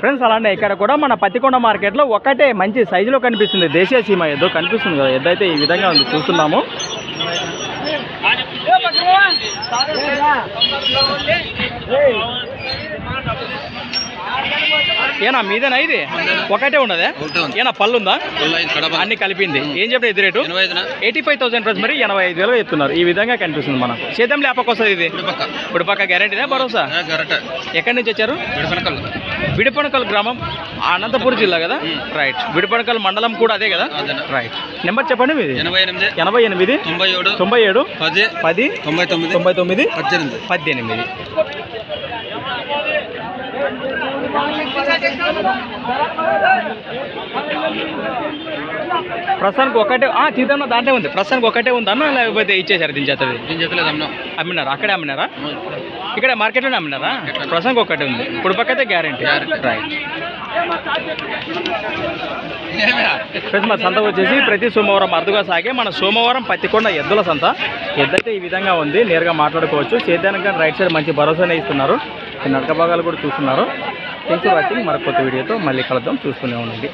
Friends అలానే ఇక్కడ కూడా మన పత్తికొండ మార్కెట్లో ఒకటే మంచి సైజులో కనిపిస్తుంది. దేశీయ సీమ ఎద్దు కనిపిస్తుంది కదా ఎద్దు అయితే ఈ విధంగా ఉంది చూస్తున్నాము. ఏనా మీదేనా ఇది? ఒకటే ఉంది. ఏనా పళ్ళు ఉందా? ఐదు కడప. అన్ని కలిపింది. ఏం చెప్పిన ఇది rate? Eighty five thousand plus మరి ఎనభై ఐదు వేలు ఎత్తున్నారు ఈ విధంగా కనిపిస్తుంది మనం సేద్యం లేపక వస్తుంది ఇది. ఇప్పుడు పక్క గ్యారంటీనా భరోసా? ఎక్కడి నుంచి వచ్చారు? విడపనకల్. విడిపణకల్ గ్రామం అనంతపురం జిల్లా కదా? రైట్ విడిపణకల్ మండలం కూడా అదే కదా. రైట్ నెంబర్ చెప్పండి మీది. ఎనభై ఎనిమిది ఎనభై ఎనిమిది తొంభై ఏడు తొంభై ఏడు పది పది తొంభై తొమ్మిది తొంభై తొమ్మిది పద్దెనిమిది. పద్దెనిమిది. ప్రస్తుతానికి ఒకటే ఆ, తీద్దామా? దాంట్లో ఉంది. ప్రస్తుతానికి ఒకటే ఉందన్నా లేకపోతే ఇచ్చేసారు దీని చేతది నేను చెప్పలేదు అమ్మ అమ్మినారా? అక్కడే అమ్మినారా? ఇక్కడ మార్కెట్లోనే అమ్మినారా? ప్రస్తుతానికి ఒకటే ఉంది. ఇప్పుడు పక్క అయితే గ్యారంటీ రైట్ ఫ్రెండ్స్ మన సంత వచ్చేసి ప్రతి సోమవారం అరుదుగా సాగే మన సోమవారం పత్తికొండ ఎద్దుల సంత. ఎద్దైతే ఈ విధంగా ఉంది నేరుగా మాట్లాడుకోవచ్చు. సేద్యానికి రైట్ సైడ్ మంచి భరోసానే ఇస్తున్నారు. నడక భాగాలు కూడా చూస్తున్నారు. థ్యాంక్స్ ఫర్ వాచింగ్ మరొక కొత్త వీడియోతో మళ్ళీ కలుద్దాం. చూస్తూనే ఉండండి.